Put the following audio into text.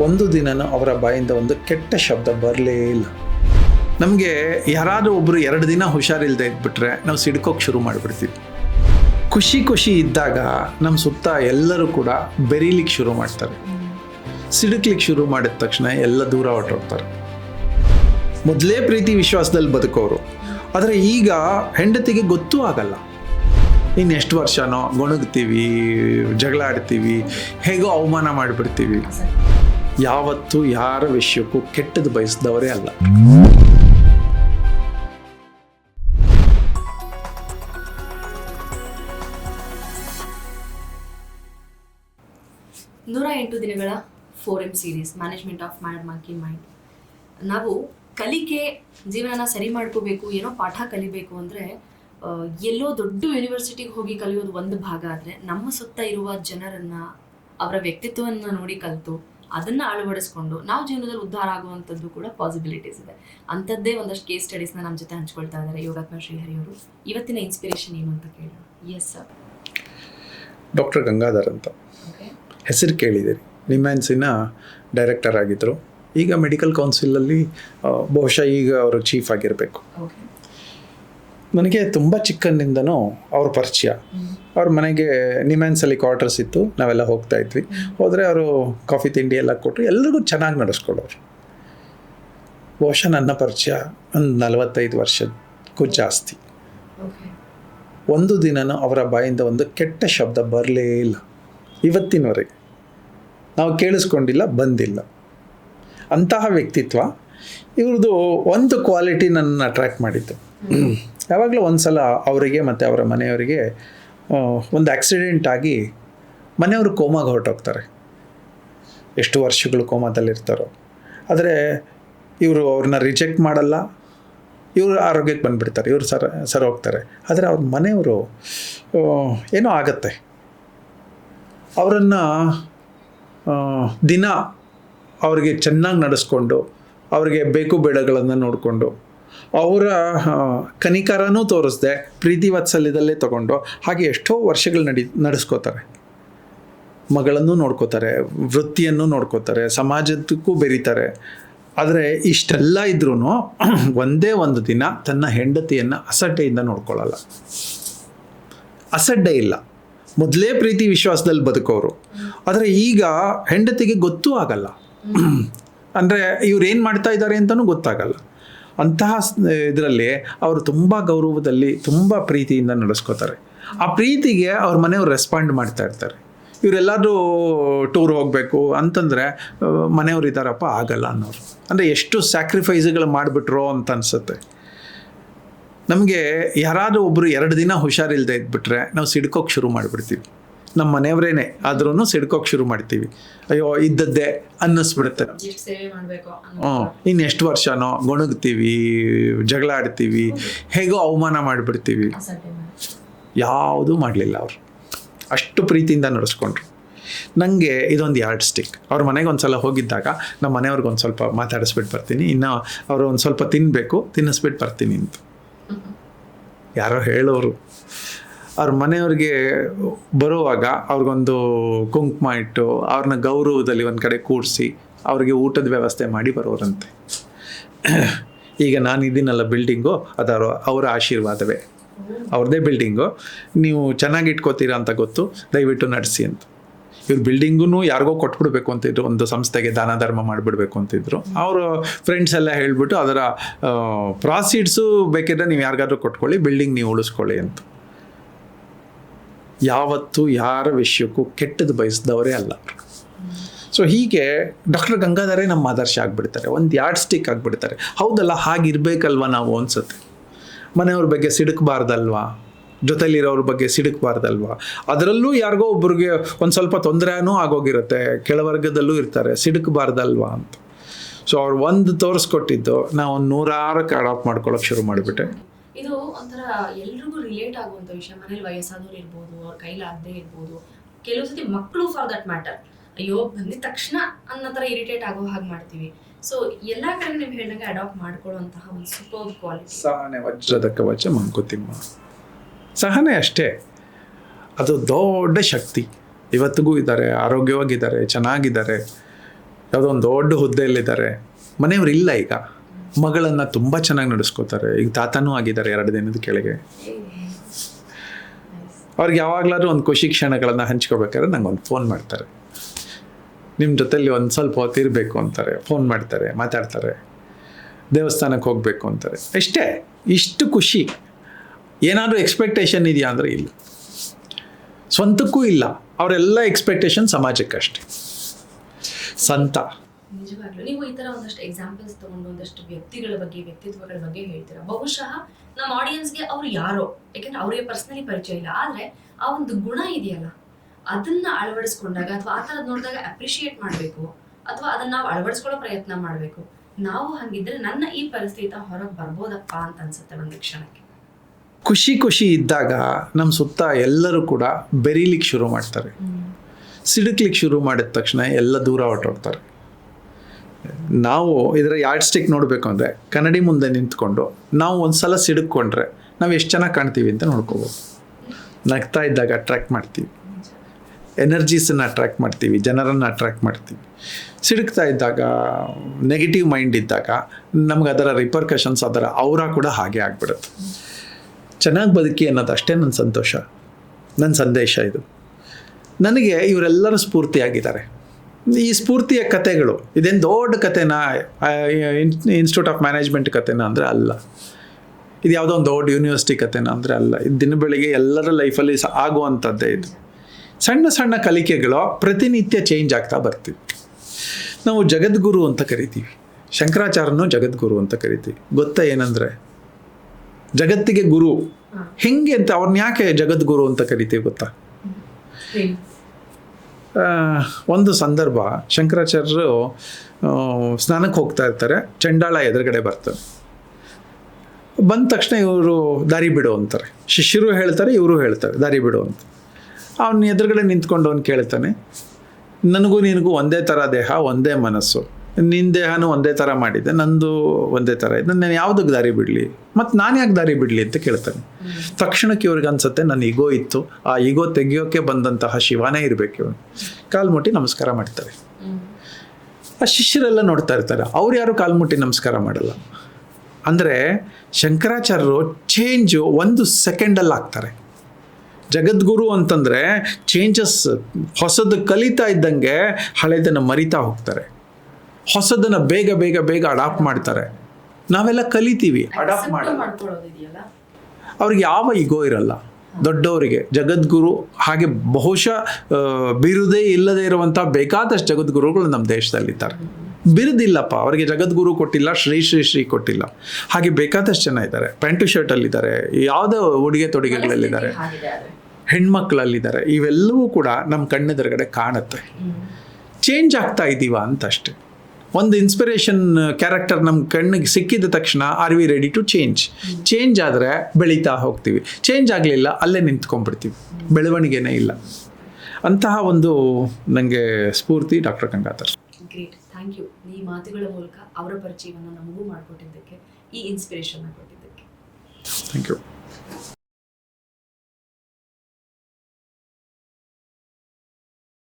ಒಂದು ದಿನನೂ ಅವರ ಬಾಯಿಂದ ಒಂದು ಕೆಟ್ಟ ಶಬ್ದ ಬರಲೇ ಇಲ್ಲ. ನಮಗೆ ಯಾರಾದರೂ ಒಬ್ಬರು ಎರಡು ದಿನ ಹುಷಾರಿಲ್ಲದೆ ಇದ್ಬಿಟ್ರೆ ನಾವು ಸಿಡ್ಕೋಕೆ ಶುರು ಮಾಡಿಬಿಡ್ತೀವಿ. ಖುಷಿ ಖುಷಿ ಇದ್ದಾಗ ನಮ್ಮ ಸುತ್ತ ಎಲ್ಲರೂ ಕೂಡ ಬೆರೀಲಿಕ್ಕೆ ಶುರು ಮಾಡ್ತಾರೆ. ಸಿಡುಕ್ಲಿಕ್ಕೆ ಶುರು ಮಾಡಿದ ತಕ್ಷಣ ಎಲ್ಲ ದೂರ ಹೊರಟೋಗ್ತಾರೆ. ಮೊದಲೇ ಪ್ರೀತಿ ವಿಶ್ವಾಸದಲ್ಲಿ ಬದುಕೋರು. ಆದರೆ ಈಗ ಹೆಂಡತಿಗೆ ಗೊತ್ತೂ ಆಗಲ್ಲ. ಇನ್ನು ಎಷ್ಟು ವರ್ಷನೋ ಗೊಣಗ್ತೀವಿ ಜಗಳ ಆಡ್ತೀವಿ ಹೇಗೋ ಅವಮಾನ ಮಾಡಿಬಿಡ್ತೀವಿ. ಯಾವತ್ತೂ ಯಾರ ವಿಷಯಕ್ಕೂ ಕೆಟ್ಟದ್ದು ಬಯಸಿದವರೇ ಅಲ್ಲ. ನೂರ ಎಂಟು ದಿನಗಳ four M series management of mad ಮಾಕಿ mind ನಾವು ಕಲಿಕೆ ಜೀವನನ ಸರಿ ಮಾಡ್ಕೋಬೇಕು, ಏನೋ ಪಾಠ ಕಲಿಬೇಕು ಅಂದರೆ ಎಲ್ಲೋ ದೊಡ್ಡ ಯೂನಿವರ್ಸಿಟಿಗೆ ಹೋಗಿ ಕಲಿಯೋದು ಒಂದು ಭಾಗ ಆದರೆ, ನಮ್ಮ ಸುತ್ತ ಇರುವ ಜನರನ್ನು, ಅವರ ವ್ಯಕ್ತಿತ್ವವನ್ನು ನೋಡಿ ಕಲಿತು ಅದನ್ನು ಅಳವಡಿಸ್ಕೊಂಡು ನಾವು ಜೀವನದಲ್ಲಿ ಉದ್ಧಾರ ಆಗುವಂಥದ್ದು ಕೂಡ ಪಾಸಿಬಿಲಿಟೀಸ್ ಇದೆ. ಅಂಥದ್ದೇ ಒಂದಷ್ಟು ಕೇಸ್ ಸ್ಟಡೀಸ್ನ ನಮ್ಮ ಜೊತೆ ಹಂಚ್ಕೊಳ್ತಾ ಇದ್ದಾರೆ ಯೋಗಾತ್ಮ ಶ್ರೀಹರಿ ಅವರು. ಇವತ್ತಿನ ಇನ್ಸ್ಪಿರೇಷನ್ ಏನು ಅಂತ ಕೇಳೋಣ? ಎಸ್ ಸರ್ ಡಾಕ್ಟರ್ ಗಂಗಾಧರ್ ಅಂತ. ಹೆಸರು ಕೇಳಿದ್ದೀರಿ ನಿಮ್ಯಾನ್ಸಿನ ಡೈರೆಕ್ಟರ್ ಆಗಿದ್ದರು ಈಗ ಮೆಡಿಕಲ್ ಕೌನ್ಸಿಲಲ್ಲಿ ಬಹುಶಃ ಈಗ ಅವರು ಚೀಫ್ ಆಗಿರಬೇಕು. ಓಕೆ ನನಗೆ ತುಂಬ ಚಿಕ್ಕಂದಿಂದನೂ ಅವ್ರ ಪರಿಚಯ. ಅವ್ರ ಮನೆಗೆ ನಿಮ್ಯಾನ್ಸಲ್ಲಿ ಕ್ವಾರ್ಟರ್ಸ್ ಇತ್ತು ನಾವೆಲ್ಲ ಹೋಗ್ತಾ ಇದ್ವಿ. ಹೋದರೆ ಅವರು ಕಾಫಿ ತಿಂಡಿ ಎಲ್ಲ ಕೊಟ್ಟರು ಎಲ್ರಿಗೂ ಚೆನ್ನಾಗಿ ನಡೆಸ್ಕೊಡೋರು ಬಹುಶಃ ನನ್ನ ಪರಿಚಯ ಒಂದು ನಲವತ್ತೈದು ವರ್ಷಕ್ಕೂ ಜಾಸ್ತಿ. ಒಂದು ದಿನನೂ ಅವರ ಬಾಯಿಂದ ಒಂದು ಕೆಟ್ಟ ಶಬ್ದ ಬರಲೇ ಇಲ್ಲ. ಇವತ್ತಿನವರೆಗೆ. ನಾವು ಕೇಳಿಸ್ಕೊಂಡಿಲ್ಲ ಬಂದಿಲ್ಲ. ಅಂತಹ ವ್ಯಕ್ತಿತ್ವ. ಇವ್ರದ್ದು ಒಂದು ಕ್ವಾಲಿಟಿ ನನ್ನನ್ನು ಅಟ್ರ್ಯಾಕ್ಟ್ ಮಾಡಿತ್ತು ಯಾವಾಗಲೂ ಒಂದು ಸಲ ಅವರಿಗೆ ಮತ್ತು ಅವರ ಮನೆಯವರಿಗೆ ಒಂದು ಆಕ್ಸಿಡೆಂಟ್ ಆಗಿ ಮನೆಯವರು ಕೋಮಾಗೆ ಹೊರಟೋಗ್ತಾರೆ. ಎಷ್ಟು ವರ್ಷಗಳು ಕೋಮಾದಲ್ಲಿರ್ತಾರೋ. ಆದರೆ ಇವರು ಅವ್ರನ್ನ ರಿಜೆಕ್ಟ್ ಮಾಡಲ್ಲ. ಇವರು ಆರೋಗ್ಯಕ್ಕೆ ಬಂದುಬಿಡ್ತಾರೆ. ಇವರು ಸರ ಸರ ಹೋಗ್ತಾರೆ ಆದರೆ ಅವ್ರ ಮನೆಯವರು ಏನೋ ಆಗತ್ತೆ. ಅವರನ್ನು ದಿನ ಅವರಿಗೆ ಚೆನ್ನಾಗಿ ನಡೆಸ್ಕೊಂಡು, ಅವರಿಗೆ ಬೇಕು ಬೇಡಗಳನ್ನು ನೋಡಿಕೊಂಡು ಅವರ ಕನಿಕರನೂ ತೋರಿಸ್ದೆ ಪ್ರೀತಿ ವಾತ್ಸಲ್ಯದಲ್ಲೇ ತಗೊಂಡು ಹಾಗೆ ಎಷ್ಟೋ ವರ್ಷಗಳು ನಡಿ ನಡೆಸ್ಕೋತಾರೆ. ಮಗಳನ್ನು ನೋಡ್ಕೋತಾರೆ ವೃತ್ತಿಯನ್ನು ನೋಡ್ಕೋತಾರೆ ಸಮಾಜದಕ್ಕೂ ಬೆರೀತಾರೆ. ಆದರೆ ಇಷ್ಟೆಲ್ಲ ಇದ್ರೂ ಒಂದೇ ಒಂದು ದಿನ ತನ್ನ ಹೆಂಡತಿಯನ್ನು ಅಸಡ್ಡೆಯಿಂದ ನೋಡ್ಕೊಳ್ಳಲ್ಲ ಅಸಡ್ಡೆ ಇಲ್ಲ. ಮೊದಲೇ ಪ್ರೀತಿ ವಿಶ್ವಾಸದಲ್ಲಿ ಬದುಕೋರು ಆದರೆ ಈಗ ಹೆಂಡತಿಗೆ ಗೊತ್ತೂ ಆಗಲ್ಲ. ಅಂದರೆ ಇವ್ರು ಏನು ಮಾಡ್ತಾ ಇದ್ದಾರೆ ಅಂತಲೂ ಗೊತ್ತಾಗಲ್ಲ. ಅಂತಹ ಇದರಲ್ಲಿ ಅವರು ತುಂಬ ಗೌರವದಲ್ಲಿ ತುಂಬ ಪ್ರೀತಿಯಿಂದ ನಡೆಸ್ಕೋತಾರೆ. ಆ ಪ್ರೀತಿಗೆ ಅವ್ರ ಮನೆಯವ್ರು ರೆಸ್ಪಾಂಡ್ ಮಾಡ್ತಾ ಇರ್ತಾರೆ. ಇವರೆಲ್ಲರೂ ಟೂರ್ ಹೋಗಬೇಕು ಅಂತಂದರೆ ಮನೆಯವ್ರು ಇದ್ದಾರಪ್ಪ, ಆಗಲ್ಲ ಅನ್ನೋರು. ಅಂದರೆ ಎಷ್ಟು ಸ್ಯಾಕ್ರಿಫೈಸ್ಗಳು ಮಾಡಿಬಿಟ್ರೋ ಅಂತ ಅನಿಸುತ್ತೆ. ನಮಗೆ ಯಾರಾದರೂ ಒಬ್ಬರು ಎರಡು ದಿನ ಹುಷಾರಿಲ್ಲದೆ ಇದ್ಬಿಟ್ರೆ, ನಾವು ಸಿಡ್ಕೋಕೆ ಶುರು ಮಾಡಿಬಿಡ್ತೀವಿ. ನಮ್ಮ ಮನೆಯವರೇನೆ ಆದ್ರೂ ಸಿಡ್ಕೋಕೆ ಶುರು ಮಾಡ್ತೀವಿ. ಅಯ್ಯೋ ಇದ್ದದ್ದೇ ಅನ್ನಿಸ್ಬಿಡುತ್ತೆ. ಹ್ಞೂ ಇನ್ನು ಎಷ್ಟು ವರ್ಷನೋ ಗೊಣಗ್ತೀವಿ ಜಗಳ ಆಡ್ತೀವಿ ಹೇಗೋ ಅವಮಾನ ಮಾಡಿಬಿಡ್ತೀವಿ. ಯಾವುದೂ ಮಾಡಲಿಲ್ಲ ಅವರು. ಅಷ್ಟು ಪ್ರೀತಿಯಿಂದ ನಡೆಸ್ಕೊಂಡ್ರು. ನನಗೆ ಇದೊಂದು ಯಾರ್ಡ್ ಸ್ಟಿಕ್ ಅವ್ರ ಮನೆಗೆ ಒಂದು ಸಲ ಹೋಗಿದ್ದಾಗ ನಮ್ಮ ಮನೆಯವ್ರಿಗೆ ಒಂದು ಸ್ವಲ್ಪ ಮಾತಾಡಿಸ್ಬಿಟ್ಟು ಬರ್ತೀನಿ. ಇನ್ನು ಅವರು ಒಂದು ಸ್ವಲ್ಪ ತಿನ್ನಬೇಕು ತಿನ್ನಿಸ್ಬಿಟ್ಟು ಬರ್ತೀನಿ ಅಂತ. ಯಾರೋ ಹೇಳೋರು. ಅವ್ರ ಮನೆಯವ್ರಿಗೆ ಬರುವಾಗ ಅವ್ರಿಗೊಂದು ಕುಂಕುಮ ಇಟ್ಟು ಅವ್ರನ್ನ ಗೌರವದಲ್ಲಿ ಒಂದು ಕಡೆ ಕೂಡಿಸಿ ಅವ್ರಿಗೆ ಊಟದ ವ್ಯವಸ್ಥೆ ಮಾಡಿ ಬರೋರಂತೆ ಈಗ ನಾನು ಇದ್ದೀನಲ್ಲ ಬಿಲ್ಡಿಂಗು ಅದರ ಅವರ ಆಶೀರ್ವಾದವೇ. ಅವ್ರದ್ದೇ ಬಿಲ್ಡಿಂಗು ನೀವು ಚೆನ್ನಾಗಿ ಇಟ್ಕೋತೀರಾ ಅಂತ ಗೊತ್ತು, ದಯವಿಟ್ಟು ನಡೆಸಿ ಅಂತ. ಇವ್ರು ಬಿಲ್ಡಿಂಗೂ ಯಾರಿಗೋ ಕೊಟ್ಬಿಡ್ಬೇಕು ಅಂತಿದ್ರು ಒಂದು ಸಂಸ್ಥೆಗೆ ದಾನ ಧರ್ಮ ಮಾಡಿಬಿಡ್ಬೇಕು ಅಂತಿದ್ರು ಅವರು ಫ್ರೆಂಡ್ಸ್ ಎಲ್ಲ ಹೇಳಿಬಿಟ್ಟು ಅದರ ಪ್ರಾಸೀಡ್ಸು ಬೇಕಿದ್ರೆ ನೀವು ಯಾರಿಗಾದ್ರೂ ಕೊಟ್ಕೊಳ್ಳಿ ಬಿಲ್ಡಿಂಗ್ ನೀವು ಉಳಿಸ್ಕೊಳ್ಳಿ ಅಂತ. ಯಾವತ್ತೂ ಯಾರ ವಿಷಯಕ್ಕೂ ಕೆಟ್ಟದ್ದು ಬಯಸಿದವರೇ ಅಲ್ಲ. ಸೊ ಹೀಗೆ ಡಾಕ್ಟರ್ ಗಂಗಾಧರೇ ನಮ್ಮ ಆದರ್ಶ ಆಗಿಬಿಡ್ತಾರೆ. ಒಂದು ಯಾರ್ಡ್ ಸ್ಟಿಕ್ ಆಗಿಬಿಡ್ತಾರೆ. ಹೌದಲ್ಲ, ಹಾಗಿರ್ಬೇಕಲ್ವ ನಾವು ಅನ್ಸುತ್ತೆ? ಮನೆಯವ್ರ ಬಗ್ಗೆ ಸಿಡುಕಬಾರ್ದಲ್ವಾ? ಜೊತೆಲಿರೋರ ಬಗ್ಗೆ ಸಿಡುಕಬಾರ್ದಲ್ವಾ? ಅದರಲ್ಲೂ ಯಾರಿಗೋ ಒಬ್ರಿಗೆ ಒಂದು ಸ್ವಲ್ಪ ತೊಂದರೆನೂ ಆಗೋಗಿರುತ್ತೆ. ಕೆಳವರ್ಗದಲ್ಲೂ ಇರ್ತಾರೆ. ಸಿಡುಕಬಾರ್ದಲ್ವಾ ಅಂತ. ಸೊ ಅವ್ರು ಒಂದು ತೋರಿಸ್ಕೊಟ್ಟಿದ್ದು, ನಾವು ಒಂದು ಕಾರ್ಡ್ ಅಡಾಪ್ಟ್ ಮಾಡ್ಕೊಳ್ಳೋಕೆ ಶುರು ಮಾಡಿಬಿಟ್ಟೆ. ಇದು ಒಂಥರ ಎಲ್ರಿಗೂ ರಿಲೇಟ್ ಆಗುವಂತ ವಿಷಯ. ಮನೇಲಿ ವಯಸ್ಸಾದವ್ರು ಇರ್ಬೋದು, ಅವ್ರ ಕೈಲಾಗದೆ ಇರ್ಬೋದು. ಕೆಲವು ಸತಿ ಮಕ್ಕಳು ಫಾರ್ ದಟ್ ಮ್ಯಾಟರ್ ಅಯ್ಯೋ, ಬಂದಿದ ತಕ್ಷಣ ಅನ್ನೋ ಥರ ಇರಿಟೇಟ್ ಆಗೋ ಹಾಗೆ ಮಾಡ್ತೀವಿ. ಸೊ ಎಲ್ಲ ಕಡೆ ನೀವು ಹೇಳಿದಂಗೆ ಅಡಾಪ್ಟ್ ಮಾಡ್ಕೊಳ್ಳುವಂತಹ ಒಂದು ಸೂಪರ್ ಕ್ವಾಲಿಟಿ ಸಹನೆ ವಜ್ರದ ಕವಚ ಮಂಕುತಿಮ್ಮ. ಸಹನೆ ಅಷ್ಟೇ. ಅದು ದೊಡ್ಡ ಶಕ್ತಿ. ಇವತ್ತಿಗೂ ಇದ್ದಾರೆ, ಆರೋಗ್ಯವಾಗಿದ್ದಾರೆ, ಚೆನ್ನಾಗಿದ್ದಾರೆ. ಯಾವುದೋ ಒಂದು ದೊಡ್ಡ ಹುದ್ದೆಯಲ್ಲಿದ್ದಾರೆ. ಮನೆಯವರು ಇಲ್ಲ ಈಗ. ಮಗಳನ್ನು ತುಂಬ ಚೆನ್ನಾಗಿ ನಡೆಸ್ಕೋತಾರೆ. ಈಗ ತಾತನೂ ಆಗಿದ್ದಾರೆ ಎರಡು ದಿನದ ಕೆಳಗೆ. ಅವ್ರಿಗೆ ಯಾವಾಗಲಾದ್ರೂ ಒಂದು ಖುಷಿ ಕ್ಷಣಗಳನ್ನು ಹಂಚ್ಕೋಬೇಕಾದ್ರೆ ನಂಗೆ ಒಂದು ಫೋನ್ ಮಾಡ್ತಾರೆ. ನಿಮ್ಮ ಜೊತೆಲಿ ಒಂದು ಸ್ವಲ್ಪ ಹೊತ್ತು ಇರಬೇಕು ಅಂತಾರೆ. ಫೋನ್ ಮಾಡ್ತಾರೆ, ಮಾತಾಡ್ತಾರೆ. ದೇವಸ್ಥಾನಕ್ಕೆ ಹೋಗಬೇಕು ಅಂತಾರೆ. ಅಷ್ಟೇ ಇಷ್ಟು ಖುಷಿ. ಏನಾದರೂ ಎಕ್ಸ್ಪೆಕ್ಟೇಷನ್ ಇದೆಯಾ ಅಂದರೆ ಇಲ್ಲ. ಸ್ವಂತಕ್ಕೂ ಇಲ್ಲ. ಅವರೆಲ್ಲ ಎಕ್ಸ್ಪೆಕ್ಟೇಷನ್ ಸಮಾಜಕ್ಕಷ್ಟೇ. ಸಂತ. ನಿಜವಾಗ್ಲೂ. ನೀವು ಈ ತರ ಒಂದಷ್ಟು ಎಕ್ಸಾಂಪಲ್ಸ್ ತಗೊಂಡು ಒಂದಷ್ಟು ವ್ಯಕ್ತಿಗಳ ಬಗ್ಗೆ ವ್ಯಕ್ತಿತ್ವಗಳ ಬಗ್ಗೆ ಹೇಳ್ತೀರಾ? ಬಹುಶಃ ನಮ್ಮ ಆಡಿಯನ್ಸ್ಗೆ ಅವ್ರು ಯಾರೋ ಯಾಕಂದ್ರೆ ಅವ್ರಿಗೆ ಪರ್ಸನಲಿ ಪರಿಚಯ ಇಲ್ಲ. ಆದ್ರೆ ಆ ಒಂದು ಗುಣ ಇದೆಯಲ್ಲ ಅದನ್ನ ಅಳವಡಿಸ್ಕೊಂಡಾಗ ಅಥವಾ ಆ ಥರದ್ ನೋಡಿದಾಗ ಅಪ್ರಿಶಿಯೇಟ್ ಮಾಡಬೇಕು ಅಥವಾ ಅದನ್ನ ನಾವು ಅಳವಡಿಸ್ಕೊಳ್ಳೋ ಪ್ರಯತ್ನ ಮಾಡಬೇಕು. ನಾವು ಹಂಗಿದ್ರೆ ನನ್ನ ಈ ಪರಿಸ್ಥಿತಿ ಹೊರಗೆ ಬರ್ಬೋದಪ್ಪ ಅಂತ ಅನ್ಸುತ್ತೆ ಒಂದು ಕ್ಷಣಕ್ಕೆ. ಖುಷಿ ಖುಷಿ ಇದ್ದಾಗ ನಮ್ಮ ಸುತ್ತ ಎಲ್ಲರೂ ಕೂಡ ಬೆರೀಲಿಕ್ಕೆ ಶುರು ಮಾಡ್ತಾರೆ. ಸಿಡುಕ್ಲಿಕ್ಕೆ ಶುರು ಮಾಡಿದ ತಕ್ಷಣ ಎಲ್ಲ ದೂರ ಹೊರಟೋಗ್ತಾರೆ. ನಾವು ಇದರ ಯಾರ್ಡ್ ಸ್ಟಿಕ್ ನೋಡಬೇಕು ಅಂದರೆ ಕನ್ನಡಿ ಮುಂದೆ ನಿಂತ್ಕೊಂಡು ನಾವು ಒಂದ್ಸಲ ಸಿಡುಕೊಂಡ್ರೆ ನಾವು ಎಷ್ಟು ಚೆನ್ನಾಗಿ ಕಾಣ್ತೀವಿ ಅಂತ ನೋಡ್ಕೋಬೋದು. ನಗ್ತಾ ಇದ್ದಾಗ ಅಟ್ರ್ಯಾಕ್ಟ್ ಮಾಡ್ತೀವಿ. ಎನರ್ಜೀಸನ್ನು ಅಟ್ರ್ಯಾಕ್ಟ್ ಮಾಡ್ತೀವಿ, ಜನರನ್ನು ಅಟ್ರ್ಯಾಕ್ಟ್ ಮಾಡ್ತೀವಿ. ಸಿಡುಕ್ತಾ ಇದ್ದಾಗ ನೆಗೆಟಿವ್ ಮೈಂಡ್ ಇದ್ದಾಗ ನಮ್ಗೆ ಅದರ ರಿಪರ್ಕಷನ್ಸ್ ಅದರ ಅವರ ಕೂಡ ಹಾಗೆ ಆಗ್ಬಿಡುತ್ತೆ. ಚೆನ್ನಾಗಿ ಬದುಕಿ ಅನ್ನೋದು ಅಷ್ಟೇ ನನ್ನ ಸಂತೋಷ. ನನ್ನ ಸಂದೇಶ ಇದು. ನನಗೆ ಇವರೆಲ್ಲರೂ ಸ್ಫೂರ್ತಿಯಾಗಿದ್ದಾರೆ. ಈ ಸ್ಫೂರ್ತಿಯ ಕಥೆಗಳು ಇದೇನು ದೊಡ್ಡ ಕಥೆನಾ ಇನ್ಸ್ಟಿಟ್ಯೂಟ್ ಆಫ್ ಮ್ಯಾನೇಜ್ಮೆಂಟ್ ಕಥೆನಾ ಅಂದರೆ ಅಲ್ಲ. ಇದು ಯಾವುದೋ ಒಂದು ದೊಡ್ಡ ಯೂನಿವರ್ಸಿಟಿ ಕಥೆನಾ ಅಂದರೆ ಅಲ್ಲ. ಇದು ದಿನ ಬೆಳಿಗ್ಗೆ ಎಲ್ಲರ ಲೈಫಲ್ಲಿ ಆಗುವಂಥದ್ದೇ ಇದು. ಸಣ್ಣ ಸಣ್ಣ ಕಲಿಕೆಗಳು ಪ್ರತಿನಿತ್ಯ ಚೇಂಜ್ ಆಗ್ತಾ ಬರ್ತೀವಿ ನಾವು ಜಗದ್ಗುರು ಅಂತ ಕರಿತೀವಿ. ಶಂಕರಾಚಾರ್ಯನು ಜಗದ್ಗುರು ಅಂತ ಕರಿತೀವಿ. ಗೊತ್ತಾ ಏನಂದರೆ ಜಗತ್ತಿಗೆ ಗುರು. ಹೆಂಗೆ ಅಂತ ಅವ್ರನ್ನ ಯಾಕೆ ಜಗದ್ಗುರು ಅಂತ ಕರಿತೀವಿ ಗೊತ್ತಾ? ಒಂದು ಸಂದರ್ಭ ಶಂಕರಾಚಾರ್ಯರು ಸ್ನಾನಕ್ಕೆ ಹೋಗ್ತಾ ಇರ್ತಾರೆ. ಚಂಡಾಳ ಎದುರುಗಡೆ ಬರ್ತಾರೆ. ಬಂದ ತಕ್ಷಣ ಇವರು ದಾರಿ ಬಿಡು ಅಂತಾರೆ. ಶಿಷ್ಯರು ಹೇಳ್ತಾರೆ, ಇವರು ಹೇಳ್ತಾರೆ, ದಾರಿ ಬಿಡು ಅಂತ. ಅವನ ಎದುರುಗಡೆ ನಿಂತ್ಕೊಂಡು ಅವ್ನು ಕೇಳ್ತಾನೆ, ನನಗೂ ನಿನಗೂ ಒಂದೇ ಥರ ದೇಹ, ಒಂದೇ ಮನಸ್ಸು. ನಿನ್ನ ದೇಹನೂ ಒಂದೇ ಥರ ಮಾಡಿದ್ದೆ ನಂದು ಒಂದೇ ಥರ ಇದೆ, ನಾನು ಯಾವುದಕ್ಕೆ ದಾರಿ ಬಿಡಲಿ? ಮತ್ತು ನಾನು ಯಾಕೆ ದಾರಿ ಬಿಡಲಿ ಅಂತ ಕೇಳ್ತಾನೆ. ತಕ್ಷಣಕ್ಕೆ ಇವ್ರಿಗೆ ಅನ್ಸುತ್ತೆ ನನ್ನ ಈಗೋ ಇತ್ತು, ಆ ಈಗೋ ತೆಗಿಯೋಕೆ ಬಂದಂತಹ ಶಿವನೇ ಇರಬೇಕು ಇವನು. ಕಾಲು ಮುಟ್ಟಿ ನಮಸ್ಕಾರ ಮಾಡ್ತಾರೆ. ಆ ಶಿಷ್ಯರೆಲ್ಲ ನೋಡ್ತಾ ಇರ್ತಾರೆ, ಅವ್ರು ಯಾರು ಕಾಲು ಮುಟ್ಟಿ ನಮಸ್ಕಾರ ಮಾಡಲ್ಲ? ಅಂದರೆ ಶಂಕರಾಚಾರ್ಯರು ಚೇಂಜು ಒಂದು ಸೆಕೆಂಡಲ್ಲಿ ಆಗ್ತಾರೆ. ಜಗದ್ಗುರು ಅಂತಂದರೆ ಚೇಂಜಸ್ ಹೊಸದು ಕಲಿತಾ ಇದ್ದಂಗೆ ಹಳೆದನ್ನು ಮರಿತಾ ಹೋಗ್ತಾರೆ. ಹೊಸದನ್ನು ಬೇಗ ಬೇಗ ಬೇಗ ಅಡಾಪ್ಟ್ ಮಾಡ್ತಾರೆ. ನಾವೆಲ್ಲ ಕಲಿತೀವಿ. ಅಡಾಪ್ಟ್ ಮಾಡ ಮಾಡ್ಕೊಳ್ಳೋದಿದೆಯಲ್ಲ ಅವ್ರಿಗೆ ಯಾವ ಈಗೋ ಇರಲ್ಲ. ದೊಡ್ಡವರಿಗೆ. ಜಗದ್ಗುರು ಹಾಗೆ ಬಹುಶಃ ಬಿರುದೇ ಇಲ್ಲದೆ ಇರುವಂಥ ಬೇಕಾದಷ್ಟು ಜಗದ್ಗುರುಗಳು ನಮ್ಮ ದೇಶದಲ್ಲಿದ್ದಾರೆ. ಬಿರುದಿಲ್ಲಪ್ಪ. ಅವರಿಗೆ ಜಗದ್ಗುರು ಕೊಟ್ಟಿಲ್ಲ ಶ್ರೀ ಶ್ರೀ ಶ್ರೀ ಕೊಟ್ಟಿಲ್ಲ. ಹಾಗೆ ಬೇಕಾದಷ್ಟು ಜನ ಇದ್ದಾರೆ. ಪ್ಯಾಂಟು ಶರ್ಟಲ್ಲಿದ್ದಾರೆ. ಯಾವುದೋ ಉಡುಗೆ ತೊಡುಗೆಗಳಲ್ಲಿದ್ದಾರೆ. ಹೆಣ್ಮಕ್ಳಲ್ಲಿದ್ದಾರೆ. ಇವೆಲ್ಲವೂ ಕೂಡ ನಮ್ಮ ಕಣ್ಣೆದುರುಗಡೆ ಕಾಣುತ್ತೆ. ಚೇಂಜ್ ಆಗ್ತಾ ಇದ್ದೀವ ಅಂತಷ್ಟೇ. ಅಷ್ಟೆ ಒಂದು ಇನ್ಸ್ಪಿರೇಷನ್ ಕ್ಯಾರೆಕ್ಟರ್ ನಮ್ಮ ಕಣ್ಣಿಗೆ ಸಿಕ್ಕಿದ ತಕ್ಷಣ are we ready to change change ಆದರೆ ಬೆಳೀತಾ ಹೋಗ್ತೀವಿ. ಚೇಂಜ್ ಆಗಲಿಲ್ಲ ಅಲ್ಲೇ ನಿಂತ್ಕೊಂಡ್ಬಿಡ್ತೀವಿ. ಬೆಳವಣಿಗೆನೇ ಇಲ್ಲ. ಅಂತಹ ಒಂದು ನನಗೆ ಸ್ಫೂರ್ತಿ doctor Gangadhar. Great thank you ಈ ಮಾತುಗಳ ಮೂಲಕ ಅವರ ಪರಿಚಯವನ್ನು ನಮಗೂ ಮಾಡಿಕೊಟ್ಟಿದ್ದಕ್ಕೆ ಈ ಇನ್ಸ್ಪಿರೇಷನ್ ಕೊಟ್ಟಿದ್ದಕ್ಕೆ. Thank you